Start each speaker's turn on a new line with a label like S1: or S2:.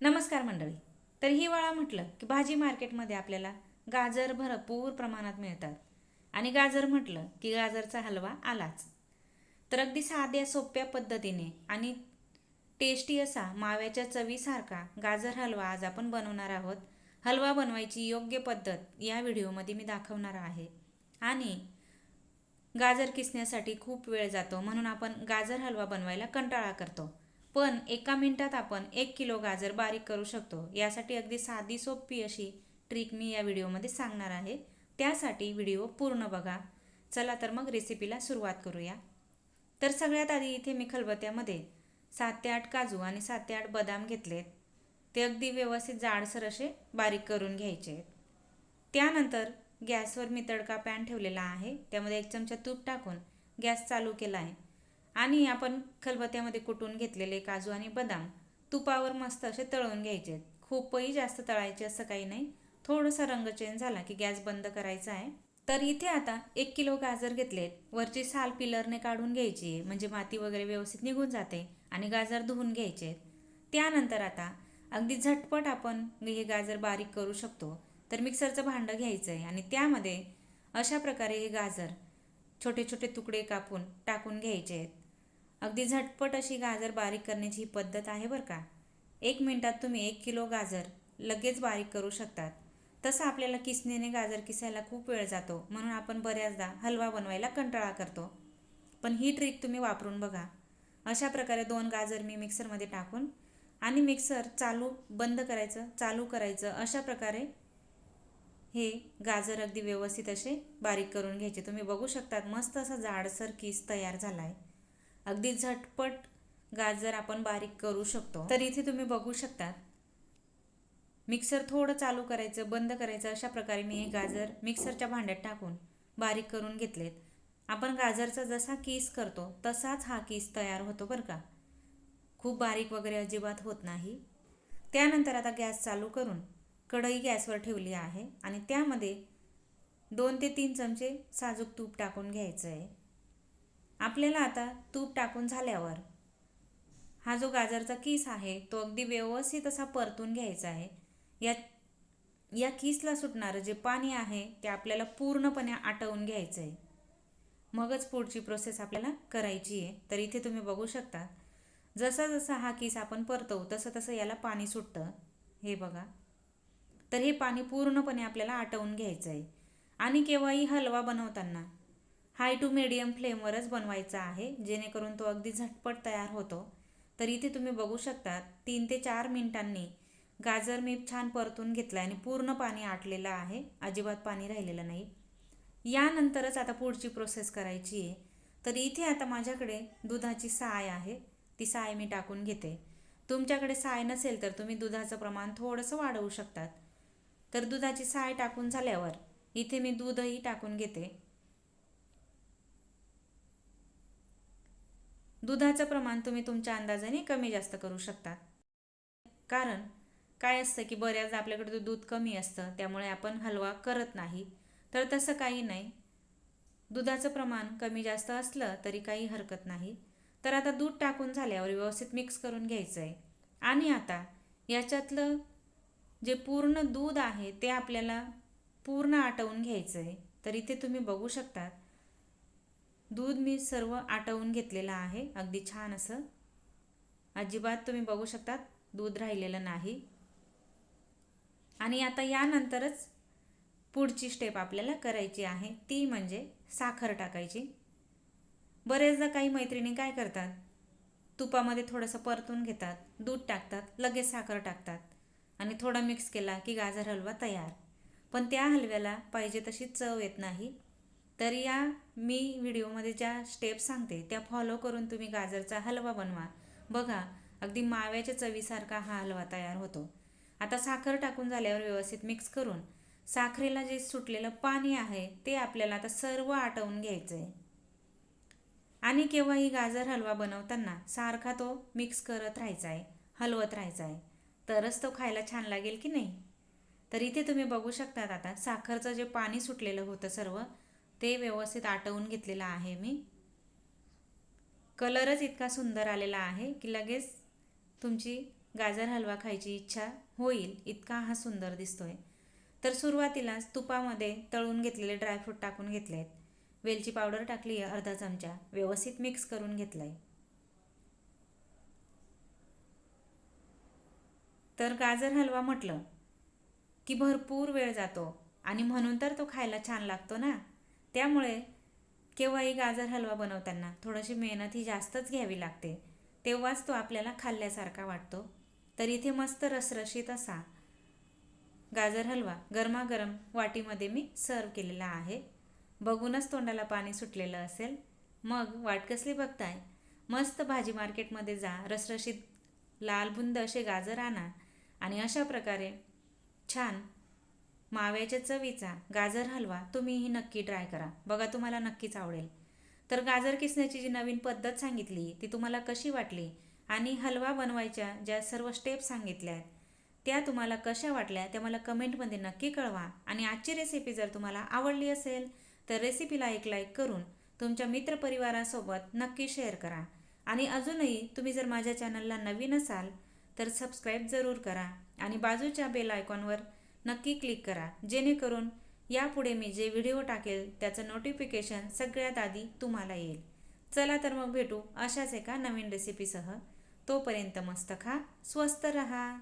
S1: नमस्कार मंडळी. तर हिवाळा म्हटलं की भाजी मार्केटमध्ये आपल्याला गाजर भरपूर प्रमाणात मिळतात. आणि गाजर म्हटलं की गाजरचा हलवा आलाच. तर अगदी साध्या सोप्या पद्धतीने आणि टेस्टी असा माव्याच्या चवीसारखा गाजर हलवा आज आपण बनवणार आहोत. हलवा बनवायची योग्य पद्धत या व्हिडिओमध्ये मी दाखवणार आहे. आणि गाजर किसण्यासाठी खूप वेळ जातो म्हणून आपण गाजर हलवा बनवायला कंटाळा करतो. पण एका मिनिटात आपण एक किलो गाजर बारीक करू शकतो. यासाठी अगदी साधी सोपी अशी ट्रिक मी या व्हिडिओमध्ये सांगणार आहे. त्यासाठी व्हिडिओ पूर्ण बघा. चला तर मग रेसिपीला सुरुवात करूया. तर सगळ्यात आधी इथे मी खलबत्त्यामध्ये सात ते आठ काजू आणि सात ते आठ बदाम घेतलेत ते अगदी व्यवस्थित जाडसर असे बारीक करून घ्यायचे. आहेत त्यानंतर गॅसवर मी तडका पॅन ठेवलेला आहे. त्यामध्ये एक चमचा तूप टाकून गॅस चालू केला आहे. आणि आपण खलबत्त्यामध्ये कुटून घेतलेले काजू आणि बदाम तुपावर मस्त असे तळून घ्यायचे. आहेत खूपही जास्त तळायचे असं काही नाही. थोडासा रंग चेंज झाला की गॅस बंद करायचा आहे. तर इथे आता एक किलो गाजर घेतलेत वरची साल पिलरने काढून घ्यायची आहे. म्हणजे माती वगैरे व्यवस्थित निघून जाते आणि गाजर धुवून घ्यायचे आहेत. त्यानंतर आता अगदी झटपट आपण हे गाजर बारीक करू शकतो. तर मिक्सरचं भांडं घ्यायचं आहे आणि त्यामध्ये अशा प्रकारे हे गाजर छोटे छोटे तुकडे कापून टाकून घ्यायचे आहेत. अगदी झटपट अशी गाजर बारीक करण्याची ही पद्धत आहे बरं का. एक मिनटात तुम्ही एक किलो गाजर लगेच बारीक करू शकतात. तसं आपल्याला किसणीने गाजर किसायला खूप वेळ जातो म्हणून आपण बऱ्याचदा हलवा बनवायला कंटाळा करतो. पण ही ट्रिक तुम्ही वापरून बघा. अशा प्रकारे दोन गाजर मी मिक्सरमध्ये टाकून आणि मिक्सर चालू बंद करायचं चालू करायचं अशा प्रकारे हे गाजर अगदी व्यवस्थित असे बारीक करून घ्यायचे. तुम्ही बघू शकतात मस्त असा जाडसर किस तयार झाला आहे अगदी झटपट गाजर आपण बारीक करू शकतो. तर इथे तुम्ही बघू शकतात मिक्सर थोडं चालू करायचं बंद करायचं अशा प्रकारे मी हे गाजर मिक्सरच्या भांड्यात टाकून बारीक करून घेतलेत. आपण गाजरचा जसा किस करतो तसाच हा किस तयार होतो बरं का. खूप बारीक वगैरे अजिबात होत नाही. त्यानंतर आता गॅस चालू करून कढई गॅसवर ठेवली आहे आणि त्यामध्ये दोन ते तीन चमचे साजूक तूप टाकून घ्यायचं आहे आपल्याला आता तूप टाकून झाल्यावर. हा जो गाजरचा किस आहे तो अगदी व्यवस्थित असा परतून घ्यायचा आहे. या या किसला सुटणारं जे पाणी आहे ते आपल्याला पूर्णपणे आटवून घ्यायचं आहे. मगच पुढची प्रोसेस आपल्याला करायची आहे. तर इथे तुम्ही बघू शकता जसा जसा हा किस आपण परतवू तसं तसं याला पाणी सुटतं. हे बघा. तर हे पाणी पूर्णपणे आपल्याला आटवून घ्यायचं आहे. आणि केव्हाही हलवा बनवताना हाय टू मीडियम फ्लेमवरच बनवायचा आहे जेणेकरून तो अगदी झटपट तयार होतो. तर इथे तुम्ही बघू शकता तीन ते चार मिनिटांनी गाजर मी छान परतून घेतला आणि पूर्ण पाणी आटलेलं आहे अजिबात पाणी राहिलेलं नाही. यानंतरच आता पुढची प्रोसेस करायची आहे. तर इथे आता माझ्याकडे दुधाची साय आहे ती साय मी टाकून घेते. तुमच्याकडे साय नसेल तर तुम्ही दुधाचं प्रमाण थोडंसं वाढवू शकतात. तर दुधाची साय टाकून झाल्यावर इथे मी दूधही टाकून घेते. दुधाचं प्रमाण तुम्ही तुमच्या अंदाजाने कमी जास्त करू शकता कारण काय असतं की बऱ्याचदा आपल्याकडे दूध कमी असतं त्यामुळे आपण हलवा करत नाही. तर तसं काही नाही. दुधाचं प्रमाण कमी जास्त असलं तरी काही हरकत नाही. तर आता दूध टाकून झाल्यावर व्यवस्थित मिक्स करून घ्यायचं आहे आणि आता याच्यातलं जे पूर्ण दूध आहे ते आपल्याला पूर्ण आटवून घ्यायचं आहे तर इथे तुम्ही बघू शकता दूध मी सर्व आटवून घेतलेलं आहे. अगदी छान असं. अजिबात तुम्ही बघू शकतात दूध राहिलेलं नाही. आणि आता यानंतरच पुढची स्टेप आपल्याला करायची आहे. ती म्हणजे साखर टाकायची. बरेचदा काही मैत्रिणी काय करतात तुपामध्ये थोडंसं परतून घेतात दूध टाकतात लगेच साखर टाकतात आणि थोडा मिक्स केला की गाजर हलवा तयार. पण त्या हलव्याला पाहिजे तशी चव येत नाही. तर या मी व्हिडिओमध्ये ज्या स्टेप सांगते त्या फॉलो करून तुम्ही गाजरचा हलवा बनवा. बघा अगदी माव्याच्या चवीसारखा हा हलवा तयार होतो. आता साखर टाकून झाल्यावर व्यवस्थित मिक्स करून साखरेला जे सुटलेलं पाणी आहे ते आपल्याला आता सर्व आटवून घ्यायचं आहे आणि केव्हाही गाजर हलवा बनवताना सारखा तो मिक्स करत राहायचा आहे हलवत राहायचा आहे तरच तो खायला छान लागेल की नाही? तर इथे तुम्ही बघू शकतात आता साखरचं जे पाणी सुटलेलं होतं सर्व ते व्यवस्थित आटवून घेतलेलं आहे मी. कलरच इतका सुंदर आलेला आहे की लगेच तुमची गाजर हलवा खायची इच्छा होईल इतका हा सुंदर दिसतोय. तर सुरुवातीलाच तुपामध्ये तळून घेतलेले ड्रायफ्रूट टाकून घेतले आहेत वेलची पावडर टाकली आहे अर्धा चमचा. व्यवस्थित मिक्स करून घेतलं आहे तर गाजर हलवा म्हटलं की भरपूर वेळ जातो आणि म्हणून तर तो खायला छान लागतो ना? त्यामुळे केव्हाही गाजर हलवा बनवताना थोडीशी मेहनत ही जास्तच घ्यावी लागते तेव्हाच तो आपल्याला खाल्ल्यासारखा वाटतो. तर इथे मस्त रसरशीत असा गाजर हलवा गरमागरम वाटीमध्ये मी सर्व केलेला आहे. बघूनच तोंडाला पाणी सुटलेलं असेल. मग वाट कसली बघताय? मस्त भाजी मार्केटमध्ये जा रसरशीत लालबुंद असे गाजर आणा आणि अशा प्रकारे छान माव्याच्या चवीचा गाजर हलवा तुम्हीही नक्की ट्राय करा. बघा तुम्हाला नक्कीच आवडेल. तर गाजर किसण्याची जी नवीन पद्धत सांगितली ती तुम्हाला कशी वाटली आणि हलवा बनवायच्या ज्या सर्व स्टेप सांगितल्या आहेत त्या तुम्हाला कशा वाटल्या त्या मला कमेंटमध्ये नक्की कळवा. आणि आजची रेसिपी जर तुम्हाला आवडली असेल तर रेसिपीला एक लाईक करून तुमच्या मित्रपरिवारासोबत नक्की शेअर करा. आणि अजूनही तुम्ही जर माझ्या चॅनलला नवीन असाल तर सबस्क्राईब जरूर करा. आणि बाजूच्या बेल आयकॉनवर नक्की क्लिक करा. जेणेकरून यापुढे मी जे व्हिडिओ टाकेल त्याचं नोटिफिकेशन सगळ्यात आधी तुम्हाला येईल. चला तर मग भेटू अशाच एका नवीन रेसिपीसह तोपर्यंत मस्त खा स्वस्त रहा.